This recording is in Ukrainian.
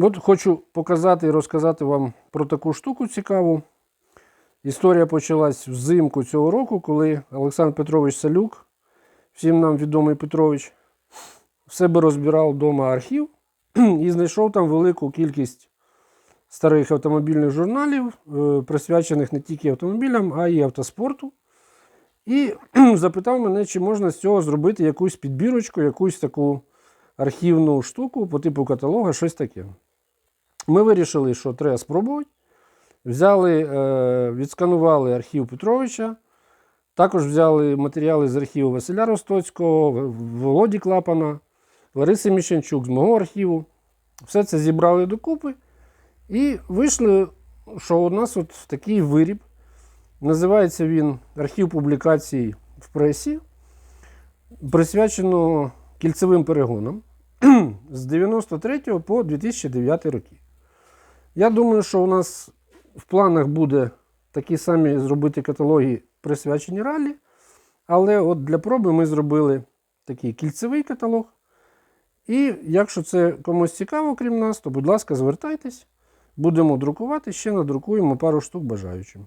От хочу показати і розказати вам про таку штуку цікаву. Історія почалась взимку цього року, коли Олександр Петрович Салюк, всім нам відомий Петрович, в себе розбирав вдома архів і знайшов там велику кількість старих автомобільних журналів, е, присвячених не тільки автомобілям, а й автоспорту. І запитав мене, чи можна з цього зробити якусь підбірочку, якусь таку архівну штуку по типу каталога, щось таке. Ми вирішили, що треба спробувати. Взяли, е, відсканували архів Петровича, також взяли матеріали з архіву Василя Ростоцького, Володі Клапана, Лариси Міщенчук з мого архіву. Все це зібрали докупи і вийшли, що у нас от такий виріб. Називається він Архів публікацій в пресі, присвячено кільцевим перегонам з 93 по 2009 роки. Я думаю, що у нас в планах буде такі самі зробити каталоги, присвячені ралі. Але от для проби ми зробили такий кільцевий каталог. І якщо це комусь цікаво, крім нас, то будь ласка, звертайтесь. Будемо друкувати, ще надрукуємо пару штук бажаючим.